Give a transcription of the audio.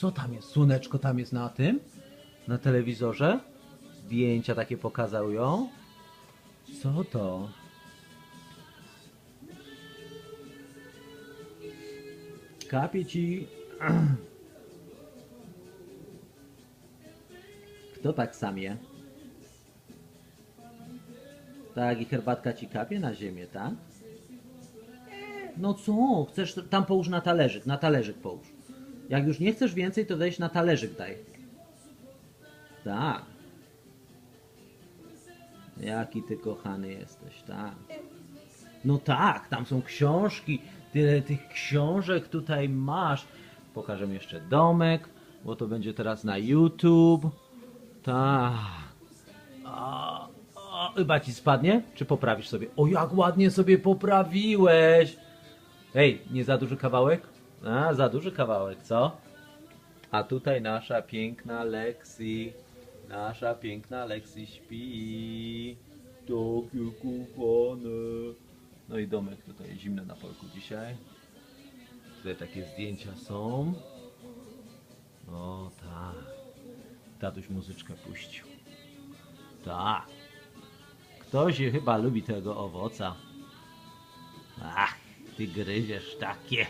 Co tam jest? Słoneczko tam jest na tym? Na telewizorze? Zdjęcia takie pokazują. Co to? Kapie ci. Kto tak sam je? Tak, i herbatka ci kapie na ziemię, tak? No co? Chcesz, tam połóż na talerzyk, na talerzyk połóż. Jak już nie chcesz więcej, to weź na talerzyk daj. Tak. Jaki ty kochany jesteś, tak. No tak, tam są książki. Tyle tych książek tutaj masz. Pokażę jeszcze domek, bo to będzie teraz na YouTube. Tak. Chyba ci spadnie? Czy poprawisz sobie? O, jak ładnie sobie poprawiłeś! Ej, nie za duży kawałek? A, za duży kawałek, co? A tutaj nasza piękna Lexi. Nasza piękna Lexi śpi. Takie kochane. No i domek tutaj zimny na polku dzisiaj. Tutaj takie zdjęcia są. O tak. Tatuś muzyczkę puścił. Tak. Ktoś chyba lubi tego owoca. Ach, ty gryziesz takie.